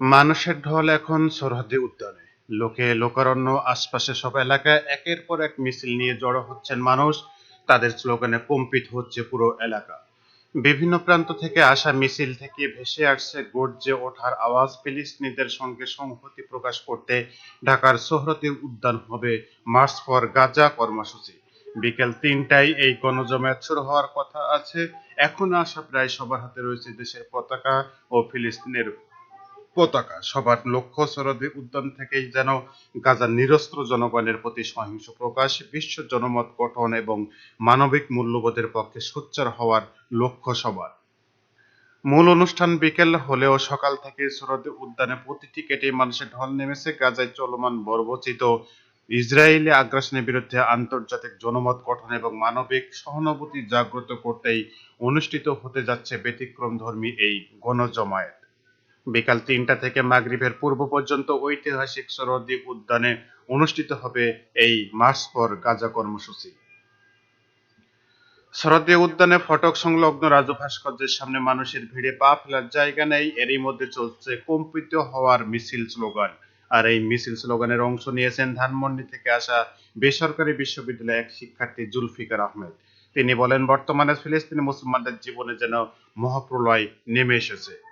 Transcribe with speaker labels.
Speaker 1: মানুষের ঢল এখন সরহদি উদ্যানে। লোকে, লোকারণ্য, আশপাশে সব এলাকায় একের পর এক মিছিল নিয়ে জড়ো হচ্ছেন মানুষ। তাদের স্লোগানে কম্পিত হচ্ছে পুরো এলাকা। বিভিন্ন প্রান্ত থেকে আসা মিছিল থেকে ভেসে আসছে গর্জে ওঠার আওয়াজ। ফিলিস্তিনিদের সঙ্গে সংহতি প্রকাশ করতে ঢাকার সোহরতি উদ্যান হবে মার্চ ফর গাজা কর্মসূচি। বিকেল তিনটায় এই গণজমায়েত শুরু হওয়ার কথা আছে। এখন আসা প্রায় সবার হাতে রয়েছে দেশের পতাকা ও ফিলিস্তিনের পতাকা সবার লক্ষ্য সরদি উদ্যান থেকেই যেন গাজার নিরস্ত্র জনগণের প্রতি সহিংস প্রকাশ, বিশ্ব জনমত গঠন এবং মানবিক মূল্যবোধের পক্ষে সোচ্চার হওয়ার লক্ষ্য সবার। মূল অনুষ্ঠান বিকেল হলেও সকাল থেকে সরদি উদ্যানে প্রতিটি কেটে মানুষের ঢল নেমেছে, গাজায় চলমান বর্বচিত ইসরায়েলি আগ্রাসনের বিরুদ্ধে আন্তর্জাতিক জনমত গঠন এবং মানবিক সহানুভূতি জাগ্রত করতেই অনুষ্ঠিত হতে যাচ্ছে ব্যতিক্রমধর্মী এই গণজমায়েত। বিকাল তিনটা থেকে মাগরিবের পূর্ব পর্যন্ত ঐতিহাসিক সরদ্বীপ উদ্যানে অনুষ্ঠিত হবে এই মার্চ ফর গাজা কর্মসূচি। শরদীয় উদ্যানে ফটক সংলগ্ন রাজু ভাস্কর্যের সামনে মানুষের ভিড়ে পা ফেলার জায়গা নেই, এরই মধ্যে চলছে কম্পিত হওয়ার মিছিল স্লোগান। আর এই মিছিল স্লোগানের অংশ নিয়েছেন ধানমন্ডি থেকে আসা বেসরকারি বিশ্ববিদ্যালয়ের এক শিক্ষার্থী জুলফিকার আহমেদ। তিনি বলেন, বর্তমানে ফিলিস্তিনি মুসলমানদের জীবনে যেন মহাপ্রলয় নেমে এসেছে।